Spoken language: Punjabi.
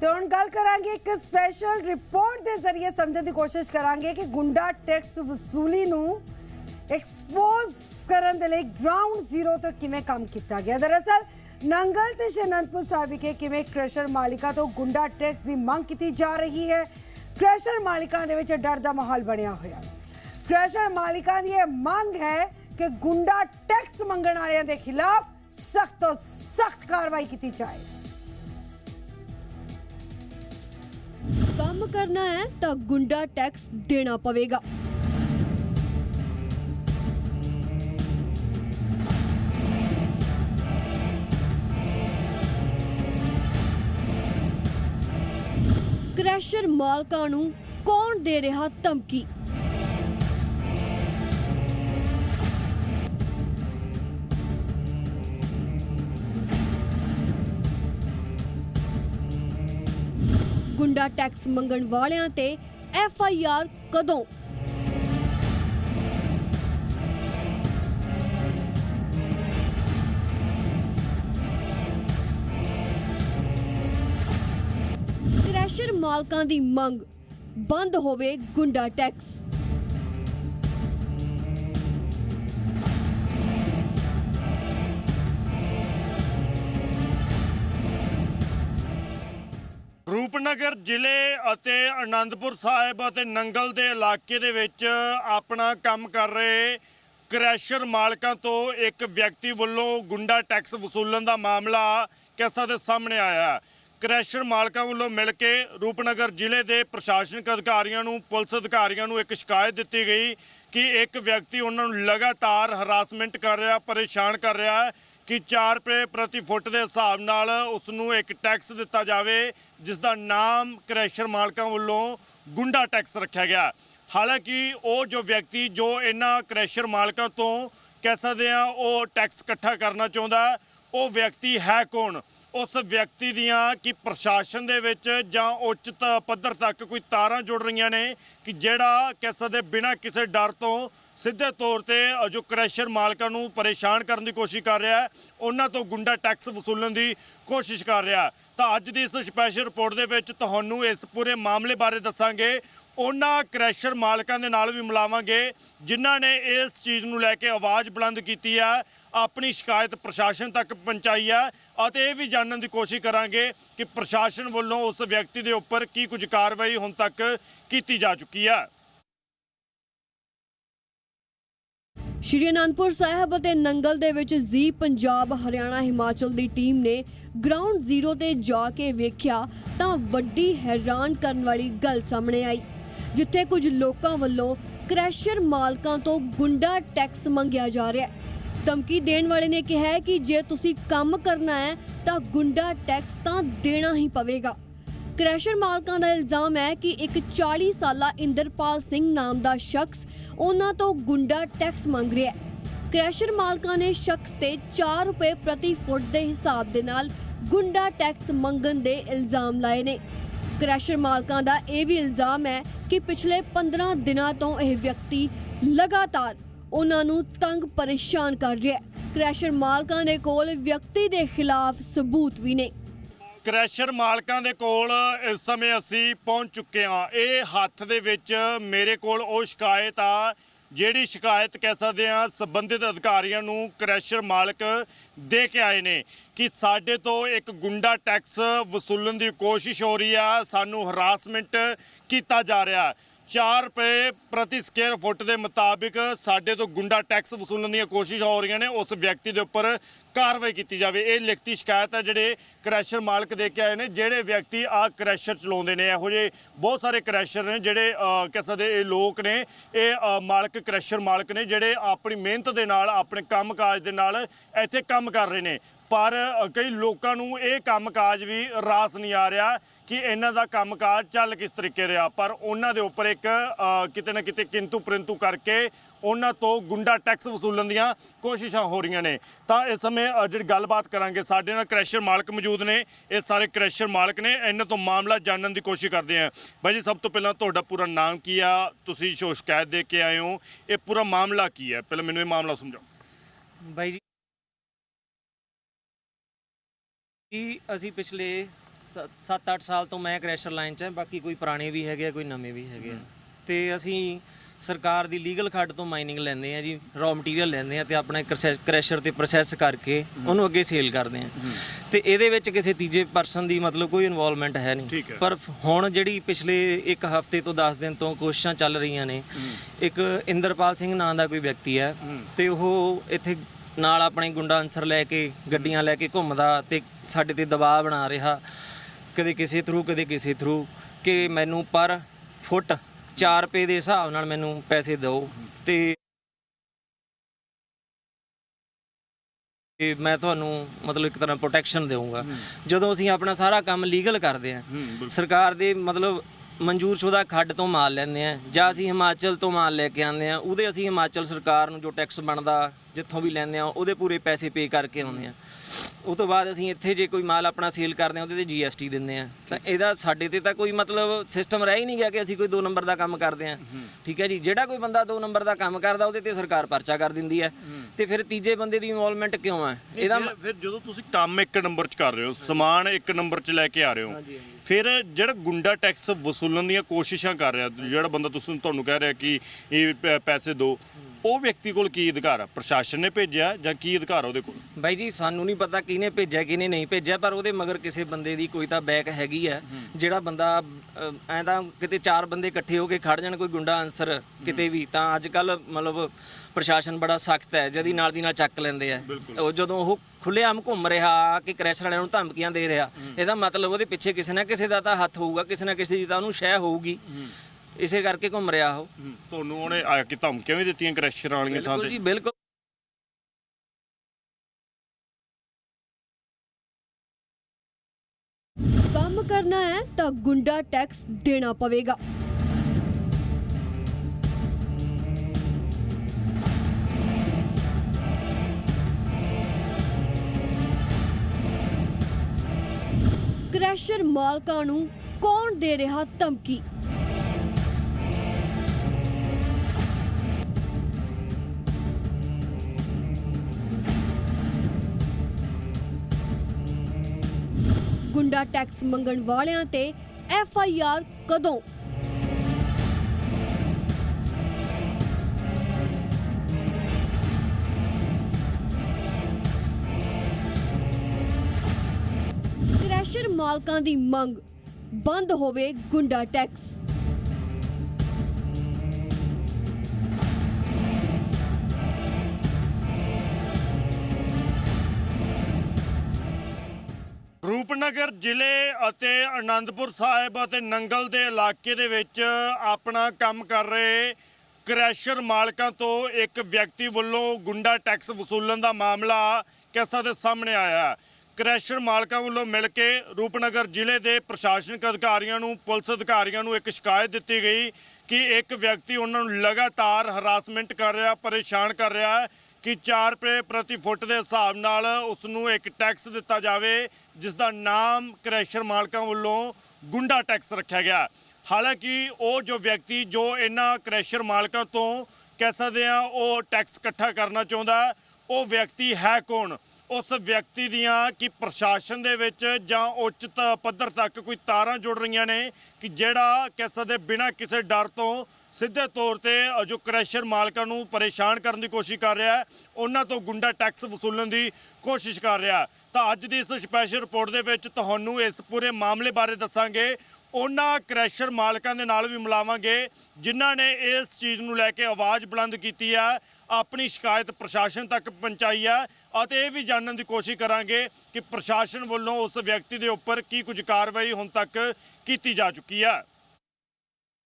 ਤੇ ਹੁਣ ਗੱਲ ਕਰਾਂਗੇ ਇੱਕ ਸਪੈਸ਼ਲ ਰਿਪੋਰਟ ਦੇ ਜ਼ਰੀਏ ਸਮਝਣ ਦੀ ਕੋਸ਼ਿਸ਼ ਕਰਾਂਗੇ ਕਿ ਗੁੰਡਾ ਟੈਕਸ ਵਸੂਲੀ ਨੂੰ ਐਕਸਪੋਜ਼ ਕਰਨ ਦੇ ਲਈ ਗਰਾਊਂਡ ਜ਼ੀਰੋ ਤੋਂ ਕਿਵੇਂ ਕੰਮ ਕੀਤਾ ਗਿਆ। ਦਰਅਸਲ, ਨੰਗਲ ਤੇ ਸ਼ਨਨਪੁਰ ਸਾਹਿਬ ਵਿਖੇ ਕਿਵੇਂ ਕ੍ਰੈਸ਼ਰ ਮਾਲਿਕਾ ਤੋਂ ਗੁੰਡਾ ਟੈਕਸ ਦੀ ਮੰਗ ਕੀਤੀ ਜਾ ਰਹੀ ਹੈ, ਕ੍ਰੈਸ਼ਰ ਮਾਲਿਕਾਂ ਦੇ ਵਿੱਚ ਡਰ ਦਾ ਮਾਹੌਲ ਬਣਿਆ ਹੋਇਆ। ਹੈ ਕ੍ਰੈਸ਼ਰ ਮਾਲਿਕਾਂ ਦੀ ਇਹ ਮੰਗ ਹੈ ਕਿ ਗੁੰਡਾ ਟੈਕਸ ਮੰਗਣ ਵਾਲਿਆਂ ਦੇ ਖਿਲਾਫ ਸਖਤ ਤੋਂ ਸਖਤ ਕਾਰਵਾਈ ਕੀਤੀ ਜਾਏ। ਕੰਮ ਕਰਨਾ ਹੈ ਤਾਂ ਗੁੰਡਾ ਟੈਕਸ ਦੇਣਾ ਪਵੇਗਾ। ਕ੍ਰੈਸ਼ਰ ਮਾਲਕਾਂ ਨੂੰ ਕੌਣ ਦੇ ਰਿਹਾ ਧਮਕੀ? ਗੁੰਡਾ ਟੈਕਸ ਮੰਗਣ ਵਾਲਿਆਂ ਤੇ ਐਫ ਆਈ ਆਰ ਕਦੋਂ? ਕ੍ਰੈਸ਼ਰ ਮਾਲਕਾਂ ਦੀ ਮੰਗ, ਬੰਦ ਹੋਵੇ ਗੁੰਡਾ ਟੈਕਸ। ਰੂਪਨਗਰ ਜ਼ਿਲ੍ਹੇ ਅਤੇ ਆਨੰਦਪੁਰ ਸਾਹਿਬ ਅਤੇ ਨੰਗਲ ਦੇ ਇਲਾਕੇ ਦੇ ਵਿੱਚ ਆਪਣਾ ਕੰਮ ਕਰ ਰਹੇ ਕ੍ਰੈਸ਼ਰ ਮਾਲਕਾਂ ਤੋਂ ਇੱਕ ਵਿਅਕਤੀ ਵੱਲੋਂ ਗੁੰਡਾ ਟੈਕਸ ਵਸੂਲਣ ਦਾ ਮਾਮਲਾ ਕਿਸਾ ਦੇ ਸਾਹਮਣੇ ਆਇਆ ਹੈ। ਕ੍ਰੈਸ਼ਰ ਮਾਲਕਾਂ ਵੱਲੋਂ ਮਿਲ ਕੇ ਰੂਪਨਗਰ ਜ਼ਿਲ੍ਹੇ ਦੇ ਪ੍ਰਸ਼ਾਸਨਿਕ ਅਧਿਕਾਰੀਆਂ ਨੂੰ, ਪੁਲਿਸ ਅਧਿਕਾਰੀਆਂ ਨੂੰ ਇੱਕ ਸ਼ਿਕਾਇਤ ਦਿੱਤੀ ਗਈ ਕਿ ਇੱਕ ਵਿਅਕਤੀ ਉਹਨਾਂ ਨੂੰ ਲਗਾਤਾਰ ਹਰਾਸਮੈਂਟ ਕਰ ਰਿਹਾ, ਪਰੇਸ਼ਾਨ ਕਰ ਰਿਹਾ ਹੈ। ਕਿ 4 ਰੁਪਏ ਪ੍ਰਤੀ ਫੁੱਟ ਦੇ ਹਿਸਾਬ ਨਾਲ ਉਸ ਨੂੰ ਇੱਕ ਟੈਕਸ ਦਿੱਤਾ ਜਾਵੇ, ਜਿਸ ਦਾ ਨਾਮ ਕ੍ਰੈਸ਼ਰ ਮਾਲਕਾਂ ਵੱਲੋਂ ਗੁੰਡਾ ਟੈਕਸ ਰੱਖਿਆ ਗਿਆ। ਹਾਲਾਂਕਿ ਉਹ ਜੋ ਵਿਅਕਤੀ ਜੋ ਇਹਨਾਂ ਕ੍ਰੈਸ਼ਰ ਮਾਲਕਾਂ ਤੋਂ ਕਹਿ ਸਕਦੇ ਆ, ਉਹ ਟੈਕਸ ਇਕੱਠਾ ਕਰਨਾ ਚਾਹੁੰਦਾ, ਉਹ ਵਿਅਕਤੀ ਹੈ ਕੌਣ? ਉਸ ਵਿਅਕਤੀ ਦੀਆਂ ਕਿ ਪ੍ਰਸ਼ਾਸਨ ਦੇ ਵਿੱਚ ਜਾਂ ਉੱਚ ਪੱਧਰ ਤੱਕ ਕੋਈ ਤਾਰਾਂ ਜੁੜ ਰਹੀਆਂ ਨੇ ਕਿ ਜਿਹੜਾ ਕਹਿ ਸਕਦੇ ਬਿਨਾਂ ਕਿਸੇ ਡਰ ਤੋਂ ਸਿੱਧੇ ਤੌਰ ਤੇ ਜੋ ਕ੍ਰੈਸ਼ਰ ਮਾਲਕਾਂ ਨੂੰ ਪਰੇਸ਼ਾਨ ਕਰਨ ਦੀ ਕੋਸ਼ਿਸ਼ ਕਰ ਰਿਹਾ ਹੈ, ਉਹਨਾਂ ਤੋਂ ਗੁੰਡਾ ਟੈਕਸ ਵਸੂਲਣ ਦੀ ਕੋਸ਼ਿਸ਼ ਕਰ ਰਿਹਾ ਤਾਂ ਅੱਜ ਦੀ ਇਸ ਸਪੈਸ਼ਲ ਰਿਪੋਰਟ ਦੇ ਵਿੱਚ ਤੁਹਾਨੂੰ ਇਸ ਪੂਰੇ ਮਾਮਲੇ ਬਾਰੇ ਦੱਸਾਂਗੇ। ਉਹਨਾਂ ਕ੍ਰੈਸ਼ਰ ਮਾਲਕਾਂ ਦੇ ਨਾਲ ਵੀ ਮਿਲਾਵਾਂਗੇ, ਜਿਨ੍ਹਾਂ ਨੇ ਇਸ ਚੀਜ਼ ਨੂੰ ਲੈ ਕੇ ਆਵਾਜ਼ ਬੁਲੰਦ ਕੀਤੀ ਹੈ, ਆਪਣੀ ਸ਼ਿਕਾਇਤ ਪ੍ਰਸ਼ਾਸਨ ਤੱਕ ਪਹੁੰਚਾਈ ਹੈ ਅਤੇ ਇਹ ਵੀ ਜਾਣਨ ਦੀ ਕੋਸ਼ਿਸ਼ ਕਰਾਂਗੇ ਕਿ ਪ੍ਰਸ਼ਾਸਨ ਵੱਲੋਂ ਉਸ ਵਿਅਕਤੀ ਦੇ ਉੱਪਰ ਕੀ ਕੁਝ ਕਾਰਵਾਈ ਹੁਣ ਤੱਕ ਕੀਤੀ ਜਾ ਚੁੱਕੀ ਹੈ। ਸ਼੍ਰੀ ਅਨੰਦਪੁਰ ਸਾਹਿਬ ਅਤੇ ਨੰਗਲ ਦੇ ਵਿੱਚ ਜ਼ੀ ਪੰਜਾਬ ਹਰਿਆਣਾ ਹਿਮਾਚਲ ਦੀ ਟੀਮ ਨੇ ਗਰਾਊਂਡ ਜ਼ੀਰੋ ਤੇ ਜਾ ਕੇ ਵੇਖਿਆ ਤਾਂ ਵੱਡੀ ਹੈਰਾਨ ਕਰਨ ਵਾਲੀ ਗੱਲ ਸਾਹਮਣੇ ਆਈ, ਜਿੱਥੇ ਕੁਝ ਲੋਕਾਂ ਵੱਲੋਂ ਕ੍ਰੈਸ਼ਰ ਮਾਲਕਾਂ ਤੋਂ ਗੁੰਡਾ ਟੈਕਸ ਮੰਗਿਆ ਜਾ ਰਿਹਾ ਹੈ। ਧਮਕੀ ਦੇਣ ਵਾਲੇ ਨੇ ਕਿਹਾ ਕਿ ਜੇ ਤੁਸੀਂ ਕੰਮ ਕਰਨਾ ਹੈ ਤਾਂ ਗੁੰਡਾ ਟੈਕਸ ਤਾਂ ਦੇਣਾ ਹੀ ਪਵੇਗਾ। ਕ੍ਰੈਸ਼ਰ ਮਾਲਕਾਂ ਦਾ ਇਲਜ਼ਾਮ ਹੈ ਕਿ ਇੱਕ 40 ਸਾਲਾ ਇੰਦਰਪਾਲ ਸਿੰਘ ਨਾਮ ਦਾ ਸ਼ਖਸ ਉਹਨਾਂ ਤੋਂ ਗੁੰਡਾ ਟੈਕਸ ਮੰਗ ਰਿਹਾ ਹੈ। ਕ੍ਰੈਸ਼ਰ ਮਾਲਕਾਂ ਨੇ ਸ਼ਖਸ ਤੇ 4 ਰੁਪਏ ਪ੍ਰਤੀ ਫੁੱਟ ਦੇ ਹਿਸਾਬ ਦੇ ਨਾਲ ਗੁੰਡਾ ਟੈਕਸ ਮੰਗਣ ਦੇ ਇਲਜ਼ਾਮ ਲਾਏ ਨੇ। ਕ੍ਰੈਸ਼ਰ ਮਾਲਕਾਂ ਦਾ ਇਹ ਵੀ ਇਲਜ਼ਾਮ ਹੈ ਕਿ ਪਿਛਲੇ 15 ਦਿਨਾਂ ਤੋਂ ਇਹ ਵਿਅਕਤੀ ਲਗਾਤਾਰ ਉਹਨਾਂ ਨੂੰ ਤੰਗ ਪਰੇਸ਼ਾਨ ਕਰ ਰਿਹਾ ਹੈ। ਕ੍ਰੈਸ਼ਰ ਮਾਲਕਾਂ ਦੇ ਕੋਲ ਵਿਅਕਤੀ ਦੇ ਖਿਲਾਫ ਸਬੂਤ ਵੀ ਨੇ। ਕ੍ਰੈਸ਼ਰ ਮਾਲਕਾਂ ਦੇ ਕੋਲ ਇਸ ਸਮੇਂ ਅਸੀਂ ਪਹੁੰਚ ਚੁੱਕੇ ਹਾਂ। ਇਹ ਹੱਥ ਦੇ ਵਿੱਚ ਮੇਰੇ ਕੋਲ ਉਹ ਸ਼ਿਕਾਇਤ ਆ, ਜਿਹੜੀ ਸ਼ਿਕਾਇਤ ਕਹਿ ਸਕਦੇ ਆ ਸੰਬੰਧਿਤ ਅਧਿਕਾਰੀਆਂ ਨੂੰ ਕ੍ਰੈਸ਼ਰ ਮਾਲਕ ਦੇ ਕੇ ਆਏ ਨੇ ਕਿ ਸਾਡੇ ਤੋਂ ਇੱਕ ਗੁੰਡਾ ਟੈਕਸ ਵਸੂਲਣ ਦੀ ਕੋਸ਼ਿਸ਼ ਹੋ ਰਹੀ ਆ, ਸਾਨੂੰ ਹਰਾਸਮੈਂਟ ਕੀਤਾ ਜਾ ਰਿਹਾ। 4 ਰੁਪਏ ਪ੍ਰਤੀ ਸਕੁਅਰ ਫੁੱਟ ਦੇ ਮੁਤਾਬਿਕ ਸਾਡੇ ਤੋਂ ਗੁੰਡਾ ਟੈਕਸ ਵਸੂਲਣ ਦੀਆਂ ਕੋਸ਼ਿਸ਼ਾਂ ਹੋ ਰਹੀਆਂ ਨੇ, ਉਸ ਵਿਅਕਤੀ ਦੇ ਉੱਪਰ ਕਾਰਵਾਈ ਕੀਤੀ ਜਾਵੇ। ਇਹ ਲਿਖਤੀ ਸ਼ਿਕਾਇਤ ਹੈ ਜਿਹੜੇ ਕ੍ਰੈਸ਼ਰ ਮਾਲਕ ਦੇ ਕੇ ਆਏ ਨੇ, ਜਿਹੜੇ ਵਿਅਕਤੀ ਆ ਕ੍ਰੈਸ਼ਰ ਚਲਾਉਂਦੇ ਨੇ। ਇਹੋ ਜਿਹੇ ਬਹੁਤ ਸਾਰੇ ਕ੍ਰੈਸ਼ਰ ਨੇ ਜਿਹੜੇ ਕਹਿ ਸਕਦੇ ਇਹ ਲੋਕ ਨੇ, ਇਹ ਮਾਲਕ, ਕ੍ਰੈਸ਼ਰ ਮਾਲਕ ਨੇ, ਜਿਹੜੇ ਆਪਣੀ ਮਿਹਨਤ ਦੇ ਨਾਲ, ਆਪਣੇ ਕੰਮਕਾਜ ਦੇ ਨਾਲ ਇੱਥੇ ਕੰਮ ਕਰ ਰਹੇ ਨੇ। ਪਰ ਕਈ ਲੋਕਾਂ ਨੂੰ ਇਹ ਕੰਮਕਾਜ ਵੀ ਰਾਸ ਨਹੀਂ ਆ ਰਿਹਾ ਕਿ ਇਹਨਾਂ ਦਾ ਕੰਮਕਾਜ ਚੱਲ ਕਿਸ ਤਰੀਕੇ ਰਿਹਾ। ਪਰ ਉਹਨਾਂ ਦੇ ਉੱਪਰ ਇੱਕ ਕਿਤੇ ਨਾ ਕਿਤੇ ਕਿੰਤੂ ਪਰੰਤੂ ਕਰਕੇ ਉਹਨਾਂ ਤੋਂ ਗੁੰਡਾ ਟੈਕਸ ਵਸੂਲਣ ਦੀਆਂ ਕੋਸ਼ਿਸ਼ਾਂ ਹੋ ਰਹੀਆਂ ਨੇ। ਤਾਂ ਇਸ ਸਮੇਂ ਜਿਹੜੀ ਗੱਲਬਾਤ ਕਰਾਂਗੇ, ਸਾਡੇ ਨਾਲ ਕ੍ਰੈਸ਼ਰ ਮਾਲਕ ਮੌਜੂਦ ਨੇ। ਇਹ ਸਾਰੇ ਕ੍ਰੈਸ਼ਰ ਮਾਲਕ ਨੇ। ਇਹਨਾਂ ਤੋਂ ਮਾਮਲਾ ਜਾਣਨ ਦੀ ਕੋਸ਼ਿਸ਼ ਕਰਦੇ ਆ ਬਾਈ ਜੀ, ਸਭ ਤੋਂ ਪਹਿਲਾਂ ਤੁਹਾਡਾ ਪੂਰਾ ਨਾਮ ਕੀ ਆ? ਤੁਸੀਂ ਜੋ ਸ਼ਿਕਾਇਤ ਦੇ ਕੇ ਆਏ ਹੋ। ਇਹ ਪੂਰਾ ਮਾਮਲਾ ਕੀ ਹੈ? ਪਹਿਲਾਂ ਮੈਨੂੰ ਇਹ ਮਾਮਲਾ ਸਮਝਾਓ। ਬਾਈ ਜੀ ਜੀ ਅਸੀਂ ਪਿਛਲੇ 7-8 ਸਾਲ ਤੋਂ ਮੈਂ ਕ੍ਰੈਸ਼ਰ ਲਾਈਨ 'ਚ ਹਾਂ ਬਾਕੀ ਕੋਈ ਪੁਰਾਣੇ ਵੀ ਹੈਗੇ ਆ ਕੋਈ ਨਵੇਂ ਵੀ ਹੈਗੇ ਆ। ਤੇ ਅਸੀਂ ਸਰਕਾਰ ਦੀ ਲੀਗਲ ਖੱਡ ਤੋਂ ਮਾਈਨਿੰਗ ਲੈਂਦੇ ਆ ਜੀ ਰॉ ਮਟੀਰੀਅਲ ਲੈਂਦੇ ਆ ਤੇ ਆਪਣਾ ਕ੍ਰੈਸ਼ਰ ਤੇ ਪ੍ਰੋਸੈਸ ਕਰਕੇ ਉਹਨੂੰ ਅੱਗੇ ਸੇਲ ਕਰਦੇ ਆ। ਤੇ ਇਹਦੇ ਵਿੱਚ ਕਿਸੇ ਤੀਜੇ ਪਰਸਨ ਦੀ ਮਤਲਬ ਕੋਈ ਇਨਵੋਲਵਮੈਂਟ ਹੈ ਨਹੀਂ। ਪਰ ਹੁਣ ਜਿਹੜੀ ਪਿਛਲੇ ਇੱਕ ਹਫ਼ਤੇ ਤੋਂ 10 ਦਿਨ ਤੋਂ ਕੋਸ਼ਿਸ਼ਾਂ ਚੱਲ ਰਹੀਆਂ ਨੇ ਇੱਕ ਇੰਦਰਪਾਲ ਸਿੰਘ ਨਾਂ ਦਾ ਕੋਈ ਵਿਅਕਤੀ ਹੈ। ਤੇ ਉਹ ਇੱਥੇ ਨਾਲ ਆਪਣੇ ਗੁੰਡਾ ਅੰਸਰ ਲੈ ਕੇ ਗੱਡੀਆਂ ਲੈ ਕੇ ਘੁੰਮਦਾ ਤੇ ਸਾਡੇ ਤੇ ਦਬਾਅ ਬਣਾ ਰਿਹਾ। ਕਦੇ ਕਿਸੇ ਥਰੂ ਕਦੇ ਕਿਸੇ ਥਰੂ ਕਿ ਮੈਨੂੰ ਪਰ ਫੁੱਟ 4 ਰੁਪਏ ਦੇ ਹਿਸਾਬ ਨਾਲ ਮੈਨੂੰ ਪੈਸੇ ਦਿਓ ਤੇ ਤੇ ਮੈਂ ਤੁਹਾਨੂੰ ਮਤਲਬ ਇੱਕ ਤਰ੍ਹਾਂ ਪ੍ਰੋਟੈਕਸ਼ਨ ਦੇਵਾਂਗਾ ਜਦੋਂ ਅਸੀਂ ਆਪਣਾ ਸਾਰਾ ਕੰਮ ਲੀਗਲ ਕਰਦੇ ਆ ਸਰਕਾਰ ਦੇ ਮਤਲਬ ਮਨਜ਼ੂਰਸ਼ੁਦਾ ਖੱਡ ਤੋਂ ਮਾਲ ਲੈਂਦੇ ਆ, ਜਾਂ ਅਸੀਂ ਹਿਮਾਚਲ ਤੋਂ ਮਾਲ ਲੈ ਕੇ ਆਉਂਦੇ ਆ, ਉਹਦੇ ਅਸੀਂ ਹਿਮਾਚਲ ਸਰਕਾਰ ਨੂੰ ਜੋ ਟੈਕਸ ਬਣਦਾ, ਜਿੱਥੋਂ ਵੀ ਲੈਂਦੇ ਆ, ਉਹਦੇ ਪੂਰੇ ਪੈਸੇ ਪੇ ਕਰਕੇ ਆਉਂਦੇ ਆ। ਉਹ ਤੋਂ ਬਾਅਦ ਅਸੀਂ ਇੱਥੇ ਜੇ ਕੋਈ ਮਾਲ ਆਪਣਾ ਸੇਲ ਕਰਦੇ ਆ ਉਹਦੇ ਤੇ ਜੀਐਸਟੀ ਦਿੰਦੇ ਆ ਤਾਂ ਇਹਦਾ ਸਾਡੇ ਤੇ ਤਾਂ ਕੋਈ ਮਤਲਬ ਸਿਸਟਮ ਰਹਿ ਹੀ ਨਹੀਂ ਗਿਆ ਕਿ ਅਸੀਂ ਕੋਈ ਦੋ ਨੰਬਰ ਦਾ ਕੰਮ ਕਰਦੇ ਆ ਠੀਕ ਹੈ ਜੀ? ਜਿਹੜਾ ਕੋਈ ਬੰਦਾ ਦੋ ਨੰਬਰ ਦਾ ਕੰਮ ਕਰਦਾ ਉਹਦੇ ਤੇ ਸਰਕਾਰ ਪਰਚਾ ਕਰ ਦਿੰਦੀ ਹੈ। ਤੇ ਫਿਰ ਤੀਜੇ ਬੰਦੇ ਦੀ ਇਨਵੋਲਵਮੈਂਟ ਕਿਉਂ ਹੈ? ਇਹਦਾ ਫਿਰ- ਜਦੋਂ ਤੁਸੀਂ ਕੰਮ ਇੱਕ ਨੰਬਰ 'ਚ ਕਰ ਰਹੇ ਹੋ ਸਮਾਨ ਇੱਕ ਨੰਬਰ 'ਚ ਲੈ ਕੇ ਆ ਰਹੇ ਹੋ ਫਿਰ ਜਿਹੜਾ ਗੁੰਡਾ ਟੈਕਸ ਵਸੂਲਣ ਦੀਆਂ ਕੋਸ਼ਿਸ਼ਾਂ ਕਰ ਰਿਹਾ ਜਿਹੜਾ ਬੰਦਾ ਤੁਸੀਂ ਤੁਹਾਨੂੰ ਕਹਿ ਰਿਹਾ ਕਿ ਇਹ ਪੈਸੇ ਦਿਓ ਉਹ ਵਿਅਕਤੀ ਕੋਲ ਕੀ ਅਧਿਕਾਰ ਆ? ਪ੍ਰਸ਼ਾਸਨ ਨੇ ਭੇਜਿਆ ਜਾਂ ਕੀ ਅਧਿਕਾਰ ਆ ਉਹਦੇ ਕੋਲ? ਬਾਈ ਜੀ ਸਾਨੂੰ ਨਹੀਂ ਪਤਾ ਕਿਹਨੇ ਭੇਜਿਆ ਕਿਹਨੇ ਨਹੀਂ ਭੇਜਿਆ ਪਰ ਉਹਦੇ ਮਗਰ ਕਿਸੇ ਬੰਦੇ ਦੀ ਕੋਈ ਤਾਂ ਬੈਕ ਹੈਗੀ ਹੈ। ਜਿਹੜਾ ਬੰਦਾ ਅਹ, ਐਂ ਤਾਂ ਕਿਤੇ ਚਾਰ ਬੰਦੇ ਇਕੱਠੇ ਹੋ ਕੇ ਖੜ ਜਾਣ ਕੋਈ ਗੁੰਡਾ ਆਨਸਰ ਕਿਤੇ ਵੀ ਤਾਂ ਅੱਜ ਕੱਲ ਮਤਲਬ ਪ੍ਰਸ਼ਾਸਨ ਬੜਾ ਸਖਤ ਹੈ ਜਦੀ ਨਾਲ ਦੀ ਨਾਲ ਚੱਕ ਲੈਂਦੇ ਆ। ਉਹ ਜਦੋਂ ਉਹ ਖੁੱਲੇਆਮ ਘੁੰਮ ਰਿਹਾ ਕਿ ਕ੍ਰੈਸ਼ ਵਾਲਿਆਂ ਨੂੰ ਧਮਕੀਆਂ ਦੇ ਰਿਹਾ ਇਹਦਾ ਮਤਲਬ ਉਹਦੇ ਪਿੱਛੇ ਕਿਸੇ ਨਾ ਕਿਸੇ ਦਾ ਤਾਂ ਹੱਥ ਹੋਊਗਾ ਕਿਸੇ ਨਾ ਕਿਸੇ ਦੀ ਤਾਂ ਉਹਨੂੰ ਸ਼ਹਿ ਹੋਊਗੀ। ਇਸੇ ਕਰਕੇ ਘੁੰਮ ਰਿਹਾ ਉਹ। ਤੁਹਾਨੂੰ ਉਹਨੇ ਆ ਕੇ ਧਮਕੀਆਂ ਵੀ ਦਿੱਤੀਆਂ ਕ੍ਰੈਸ਼ਰ ਵਾਲੀਆਂ ਥਾਂ ਬਿਲਕੁਲ ਤੇ? ਜੀ ਬਿਲਕੁਲ। ਕੰਮ ਕਰਨਾ ਹੈ ਤਾਂ ਗੁੰਡਾ ਟੈਕਸ ਦੇਣਾ ਪਵੇਗਾ। ਕ੍ਰੈਸ਼ਰ ਮਾਲਕਾਂ ਨੂੰ ਕੌਣ ਦੇ ਰਿਹਾ ਧਮਕੀ? ਗੁੰਡਾ ਟੈਕਸ ਮੰਗਣ ਵਾਲਿਆਂ ਤੇ ਐਫ ਆਈ ਆਰ ਕਦੋਂ? ਕ੍ਰੈਸ਼ਰ ਮਾਲਕਾਂ ਦੀ ਮੰਗ, ਬੰਦ ਹੋਵੇ ਗੁੰਡਾ ਟੈਕਸ। ਰੂਪਨਗਰ ਜ਼ਿਲ੍ਹੇ ਅਤੇ ਆਨੰਦਪੁਰ ਸਾਹਿਬ ਅਤੇ ਨੰਗਲ ਦੇ ਇਲਾਕੇ ਦੇ ਵਿੱਚ ਆਪਣਾ ਕੰਮ ਕਰ ਰਹੇ ਕ੍ਰੈਸ਼ਰ ਮਾਲਕਾਂ ਤੋਂ ਇੱਕ ਵਿਅਕਤੀ ਵੱਲੋਂ ਗੁੰਡਾ ਟੈਕਸ ਵਸੂਲਣ ਦਾ ਮਾਮਲਾ ਕਿਸਾ ਦੇ ਸਾਹਮਣੇ ਆਇਆ ਹੈ। ਕ੍ਰੈਸ਼ਰ ਮਾਲਕਾਂ ਵੱਲੋਂ ਮਿਲ ਕੇ ਰੂਪਨਗਰ ਜ਼ਿਲ੍ਹੇ ਦੇ ਪ੍ਰਸ਼ਾਸਨਿਕ ਅਧਿਕਾਰੀਆਂ ਨੂੰ, ਪੁਲਿਸ ਅਧਿਕਾਰੀਆਂ ਨੂੰ ਇੱਕ ਸ਼ਿਕਾਇਤ ਦਿੱਤੀ ਗਈ ਕਿ ਇੱਕ ਵਿਅਕਤੀ ਉਹਨਾਂ ਨੂੰ ਲਗਾਤਾਰ ਹਰਾਸਮੈਂਟ ਕਰ ਰਿਹਾ, ਪਰੇਸ਼ਾਨ ਕਰ ਰਿਹਾ ਕਿ 4 ਰੁਪਏ ਪ੍ਰਤੀ ਫੁੱਟ ਦੇ ਹਿਸਾਬ ਨਾਲ ਉਸ ਨੂੰ ਇੱਕ ਟੈਕਸ ਦਿੱਤਾ ਜਾਵੇ ਜਿਸ ਦਾ ਨਾਮ ਕ੍ਰੈਸ਼ਰ ਮਾਲਕਾਂ ਵੱਲੋਂ ਗੁੰਡਾ ਟੈਕਸ ਰੱਖਿਆ ਗਿਆ। ਹਾਲਾਂਕਿ ਉਹ ਜੋ ਵਿਅਕਤੀ ਜੋ ਇਹਨਾਂ ਕ੍ਰੈਸ਼ਰ ਮਾਲਕਾਂ ਤੋਂ ਕਹਿ ਸਕਦੇ ਆ, ਉਹ ਟੈਕਸ ਇਕੱਠਾ ਕਰਨਾ ਚਾਹੁੰਦਾ, ਉਹ ਵਿਅਕਤੀ ਹੈ ਕੌਣ? ਉਸ ਵਿਅਕਤੀ ਦੀਆਂ ਕਿ ਪ੍ਰਸ਼ਾਸਨ ਦੇ ਵਿੱਚ ਜਾਂ ਉੱਚਤ ਪੱਧਰ ਤੱਕ ਕੋਈ ਤਾਰਾਂ ਜੁੜ ਰਹੀਆਂ ਨੇ, ਕਿ ਜਿਹੜਾ ਕਹਿ ਸਕਦੇ ਬਿਨਾਂ ਕਿਸੇ ਡਰ ਤੋਂ ਸਿੱਧੇ ਤੌਰ ਤੇ ਜੋ ਕ੍ਰੈਸ਼ਰ ਮਾਲਕਾਂ ਨੂੰ ਪਰੇਸ਼ਾਨ ਕਰਨ ਦੀ ਕੋਸ਼ਿਸ਼ ਕਰ ਰਿਹਾ ਹੈ, ਉਹਨਾਂ ਤੋਂ ਗੁੰਡਾ ਟੈਕਸ ਵਸੂਲਣ ਦੀ ਕੋਸ਼ਿਸ਼ ਕਰ ਰਿਹਾ ਹੈ। ਤਾਂ ਅੱਜ ਦੀ ਇਸ ਸਪੈਸ਼ਲ ਰਿਪੋਰਟ ਦੇ ਵਿੱਚ ਤੁਹਾਨੂੰ ਇਸ ਪੂਰੇ ਮਾਮਲੇ ਬਾਰੇ ਦੱਸਾਂਗੇ ਉਹਨਾਂ ਕ੍ਰੈਸ਼ਰ ਮਾਲਕਾਂ ਦੇ ਨਾਲ ਵੀ ਮਿਲਾਵਾਂਗੇ, ਜਿਨ੍ਹਾਂ ਨੇ ਇਸ ਚੀਜ਼ ਨੂੰ ਲੈ ਕੇ ਆਵਾਜ਼ ਬੁਲੰਦ ਕੀਤੀ ਹੈ, ਆਪਣੀ ਸ਼ਿਕਾਇਤ ਪ੍ਰਸ਼ਾਸਨ ਤੱਕ ਪਹੁੰਚਾਈ ਹੈ ਅਤੇ ਇਹ ਵੀ ਜਾਣਨ ਦੀ ਕੋਸ਼ਿਸ਼ ਕਰਾਂਗੇ ਕਿ ਪ੍ਰਸ਼ਾਸਨ ਵੱਲੋਂ ਉਸ ਵਿਅਕਤੀ ਦੇ ਉੱਪਰ ਕੀ ਕੁਝ ਕਾਰਵਾਈ ਹੁਣ ਤੱਕ ਕੀਤੀ ਜਾ ਚੁੱਕੀ ਹੈ